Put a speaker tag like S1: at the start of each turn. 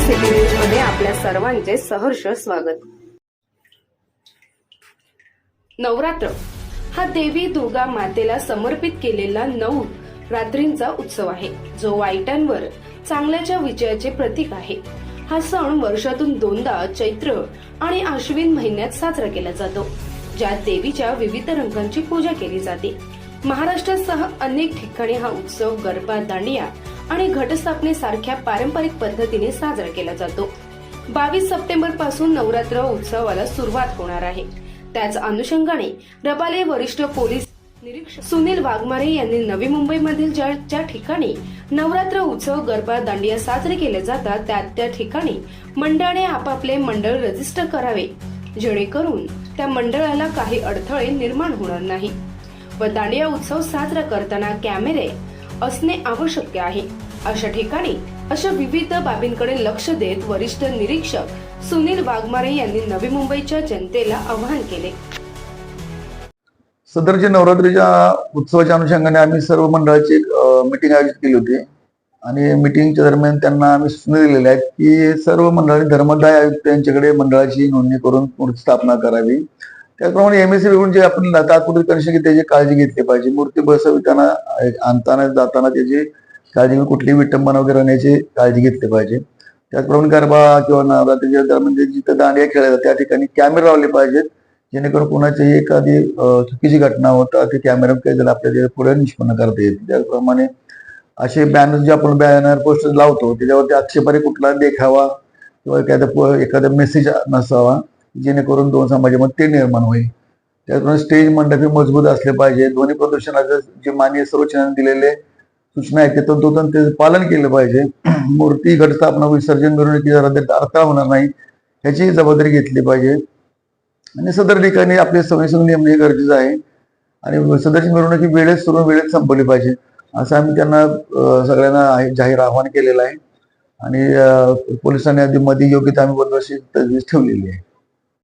S1: City न्यूजमध्ये आपल्या सर्वांचे सहर्ष स्वागत. नवरात्र. हा देवी दुर्गा मातेला समर्पित केलेला नऊ रात्रींचा उत्सव आहे. जो वाईटांवर चांगल्याच्या विजयाचे प्रतीक आहे. हा सण वर्षातून दोनदा चैत्र आणि आश्विन महिन्यात साजरा केला जातो. ज्यात देवीच्या विविध रंगांची पूजा केली जाते. महाराष्ट्रासह अनेक ठिकाणी हा उत्सव गरबा दांडिया आणि घटस्थापनेसारख्या पारंपरिक पद्धतीने साजरा केला जातो. बावीस सप्टेंबरपासून नवरात्र उत्सवाला सुरुवात होणार आहे. त्याच अनुषंगाने रबाले वरिष्ठ पोलीस निरीक्षक सुनील वाघमारे यांनी नवी मुंबईमधील ज्या ज्या ठिकाणी नवरात्र उत्सव गरबा दांडिया साजरे केले जातात त्या त्या ठिकाणी मंडळाने आपापले मंडळ रजिस्टर करावे. जेणेकरून त्या मंडळाला काही अडथळे निर्माण होणार नाही. व दांडिया उत्सव साजरा करताना कॅमेरे असणे आवश्यक आहे. अशा ठिकाणी अशा विविध बाबींकडे लक्ष देत वरिष्ठ निरीक्षक सुनील वाघमारे यांनी नवी मुंबईच्या जनतेला आवाहन केले.
S2: सदरच्या नवरात्रीच्या उत्सवाच्या अनुषंगाने आम्ही सर्व मंडळाची मिटिंग आयोजित केली होती. आणि मिटिंगच्या दरम्यान त्यांना आम्ही सूचना दिलेल्या आहेत की सर्व मंडळांनी धर्मदाय आयुक्त यांच्याकडे मंडळाची नोंदणी करून स्थापना करावी. त्याचप्रमाणे एम एस जे आपण तात्पुरती कनेक्शन की त्याची काळजी घेतली पाहिजे. मूर्ती बसविताना आणताना जाताना त्याची काळजी घेऊन कुठलीही विटंबना वगैरे राहण्याची काळजी घेतली पाहिजे. त्याचप्रमाणे गरबा किंवा नवरात्रीच्या दरम्यान म्हणजे जिथं दांडिया खेळल्या त्या ठिकाणी कॅमेरे लावले पाहिजेत. जेणेकरून कोणाची एखादी चुकीची घटना होता ते कॅमेरा आपल्याला पुढे निष्पन्न करता येईल. त्याचप्रमाणे असे बॅनर जे आपण बॅनर पोस्टर लावतो त्याच्यावरती आक्षेपारी कुठला देखावा किंवा एखादा एखादा मेसेज नसावा. जेणेकरून दोन समाजामध्ये ते निर्माण होईल. त्याचप्रमाणे स्टेज मंडपे मजबूत असले पाहिजे. ध्वनी प्रदूषणाचं जे माननीय सर्वोच्चाने दिलेले सूचना आहेत ते तंतोतंत त्याचं पालन केलं पाहिजे. मूर्ती घटस्थापना विसर्जन मिरवणुकीचा अडथळा होणार नाही ह्याचीही जबाबदारी घेतली पाहिजे. आणि सदर ठिकाणी आपले संवेदनशील नियम हे गरजेचं आहे. आणि सदरची मिरवणुकी वेळेत सुरू वेळेत संपवली पाहिजे. असं आम्ही त्यांना सगळ्यांना जाहीर आवाहन केलेलं आहे. आणि पोलिसांनी आधी मध्ये योग्यता आम्ही बंदोबस्ती तजवीज ठेवलेली आहे.